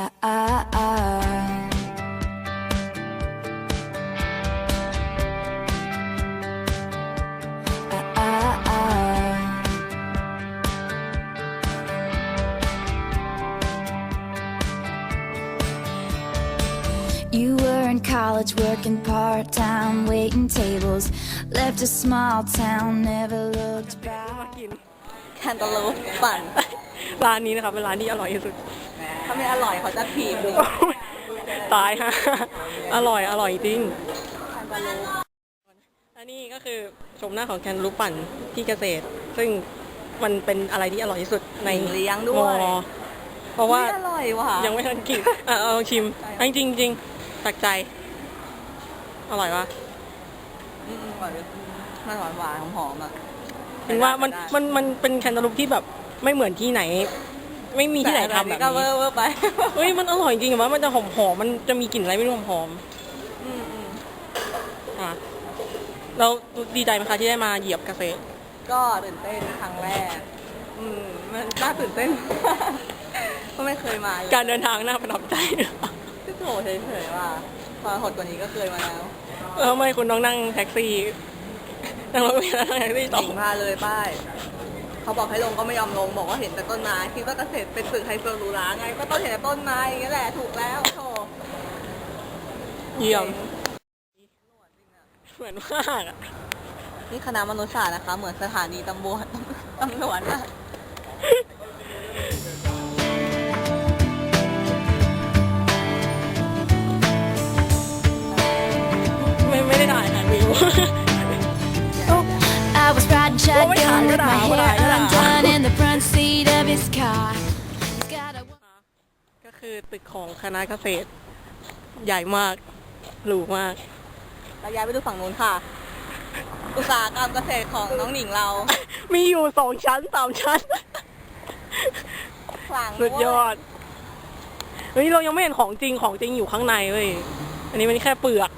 Ah, ah, ah. You were in college working part time, waiting tables. Left a small town, never looked back. 看到了，我反了。 ร้านนี้นะครับเป็นร้านที่อร่อยที่สุด ถ้าไม่อร่อยเขาจะถีบเลยตายฮะ อร่อยอร่อยจริงอันนี้ก็คือชมหน้าของแคนรูปปั่นที่เกษตร ซึ่งมันเป็นอะไรที่อร่อยที่สุดในเลี้ยงด้วยมอเพราะว่าไม่อร่อยว่ะยังไม่ทันกินอะเอาลองชิมอะจริงๆจริงตักใจ อร่อยปะอืมอร่อยดิมันหวานหวานๆหอมๆอะถึงว่ามันได้มันมันเป็นแคนตาลูปที่แบบ ไม่เหมือนที่ไหน ไม่มีที่ไหนทำแบบก็เวอนี้ร์เวอร์ไปเฮ้ยมันอร่อยจริงๆว่ามันจะหอมหอมๆมันจะมีกลิ่นอะไรไม่รู้หอมอืมอืมๆอะเราดีใจไหมคะที่ได้มาเหยียบเกษตรก็ตื่นเต้นครั้งแรก อืมมันน่าตื่นเต้นก็ไม่เคยมาการเดินทางน่าประทับใจที่โถเฉยๆว่าพอหดกว่านี้ก็เคยมาแล้วเออไม่คุณต้องนั่งแท็กซี่นั่งรถเมล์แล้วนั่งแท็กซี่หต่อญิงพาเลยป้าย เขาบอกให้ลงก็ไม่ยอมลงบอกว่าเห็นแต่ต้นไม้คิดว่าเกษตรเป็นตึกไฮโซหรูหราไง ก็ต้องเห็นแต่ต้นไม้อย่างนี้ยแหละถูกแล้วโถเยี่ยมเหมือนมากอะนี่คณะมนุษยศาสตร์นะคะ เหมือนสถานีตำรวจตำรวจอะไม่ไม่ได้ถ่ายถ่ายวิว I was riding shotgun with my Oh, hair ก็คือตึกของคณะเกษตร ใหญ่มากหรูมาก เราย้ายไปดูฝั่งนู้นค่ะ อุตสาหกรรมเกษตรของน้องหนิงเรา มีอยู่สองชั้นสามชั้นขลังสุดยอดเฮ้ยเรายังไม่เห็นของจริงของจริงอยู่ข้างในเว้ยอันนี้มันแค่เปลือก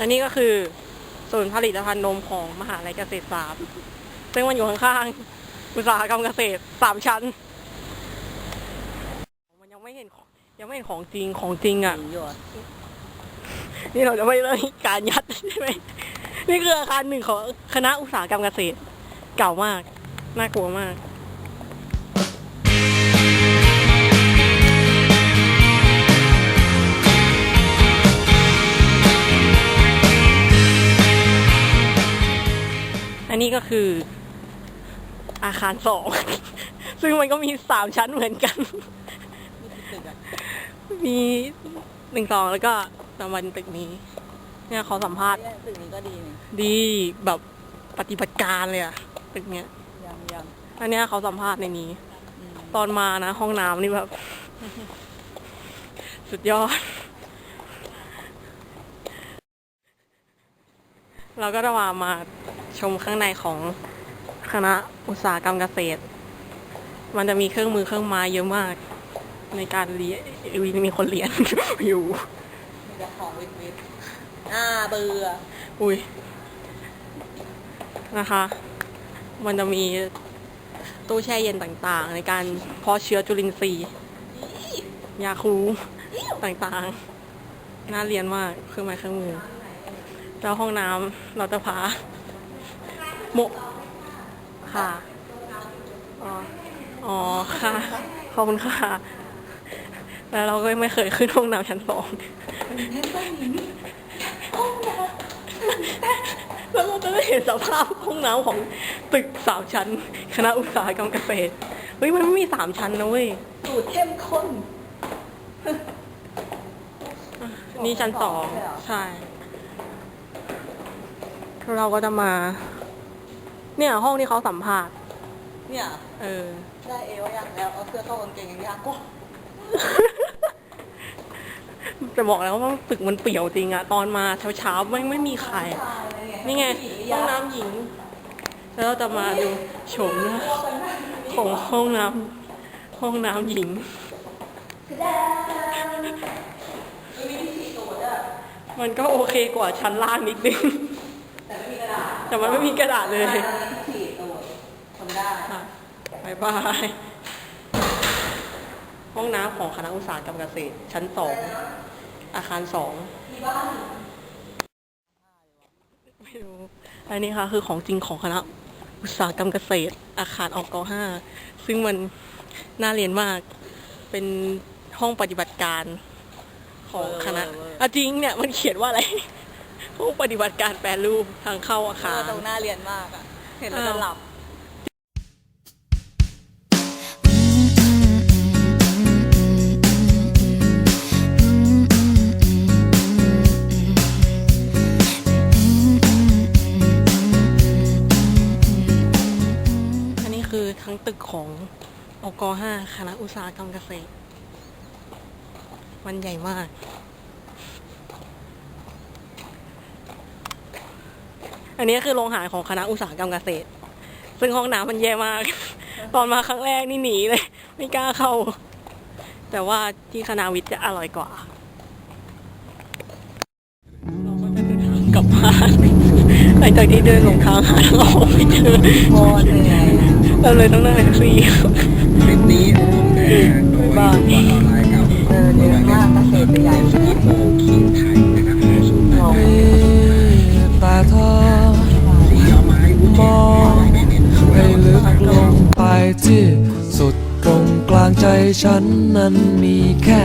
อันนี้ก็คือ ศูนย์ผลิตภัณฑ์นมของมหาลัยเกษตรศาสตร์ซึ่งมันอยู่ข้างๆอุตสาหกรรมเกษตรสามชั้น มันยังไม่เห็นของยังไม่เห็นของจริงของจริงอะหนิงอยู่อะนี่เราจะไม่เลยการยัดใช่ไหมนี่คืออาคารหนึ่งของคณะอุตสาหกรรมเกษตร เก่ามาก น่ากลัวมาก นนี้ก็คือ อาคารสอง ซึ่งมันก็มีสามชั้นเหมือนกันตึกอะมีหนึ่งสองแล้วก็รางวัลตึกนี้ เนี่ยเขาสัมภาษณ์เนี่ยตึกนี้ก็ดีนี่ดีแบบปฏิบัติการเลยอะตึกเนี้ยยังยังอันเนี้ยเขาสัมภาษณ์ในนี้อืมตอนมานะ ห้องน้ำนี่แบบ สุดยอด เราก็จะมามา ชมข้างในของคณะอุตสาหกรรมเกษตร มันจะมีเครื่องมือเครื่องไม้เยอะมาก ในการเรียนมีคนเรียนอยู่มีแต่ของวิทวิทอ่าเบื่ออุ้ยนะคะ มันจะมีตู้แช่เย็นต่างๆ ในการเพาะเชื้อจุลินทรีย์ยาคูต่างๆ น่าเรียนมากเครื่องไม้เครื่องมือ แล้วห้องน้ำเราจะพา โมค่ะอ๋ออ๋อค่ะ ขอบคุณค่ะ แล้วเราก็ไม่เคยขึ้นห้องน้ำชั้นสองแล้วเราจะได้เห็นสภาพห้องน้ำของตึกสามชั้น คณะอุตสาหกรรมเกษตรเฮ้ยมันไม่มีสามชั้นนะเว้ยสูตรเข้มข้น นี่ชั้นสองใช่เหรอใช่เราก็จะมา เนี่ย ห้องที่เขาสัมภาษณ์เนี่ยเออ ได้เอวยากแล้วเอาเสื้อเข้ากางเกงยังยากกว่าจะบอกแล้วว่าตึกมันเปี่ยวจริงอะตอนมาเช้าๆไม่ไม่มีใครอะนี่ไงห้องน้ำหญิง แล้วเราจะมาดูโฉมหน้าของห้องน้ำห้องน้ำหญิง มันก็โอเคกว่าชั้นล่างนิดนึง แต่มันไม่มีกระดาษเลยฉีดตัวทำได้ค่ะบ๊ายบาย ห้องน้ำของคณะอุตสาหกรรมเกษตร ชั้นสอง อาคารสองไม่รู้ อันนี้ค่ะคือของจริงของคณะอุตสาหกรรมเกษตร อาคารอกห้าซึ่งมันน่าเรียนมาก เป็นห้องปฏิบัติการของคณะเวอร์เวอร์อะจริงเนี่ยมันเขียนว่าอะไร ห้องปฏิบัติการแปรรูปทางเข้าอาเอคาอรตรงหน้าเรียนมากอะเห็นแล้วจะหลับอันนี้คือทั้งตึกของอกห้าคณะอุตสาหกรรมเกษตร มันใหญ่มาก อันนี้คือโรงอาหารของคณะอุตสาหกรรมเกษตร ซึ่งห้องน้ำมันแย่มาก ตอนมาครั้งแรกนี่หนีเลย ไม่กล้าเข้า แต่ว่าที่คณะวิทย์จะอร่อยกว่า เราก็จะเดินทางกลับบ้านหลังจากที่เดินหลงทางหาทางออกไม่เจอโคตรเหนื่อยเราเลยต้องนั่งแท็กซี่ คลิปนี้ร่วมแชร์โดยบ๊ายบายวันออนไลน์กับเออเยอะมากเกษตรเป็นใหญ่สกิปโมคิงไท ฉันนั้นมีแค่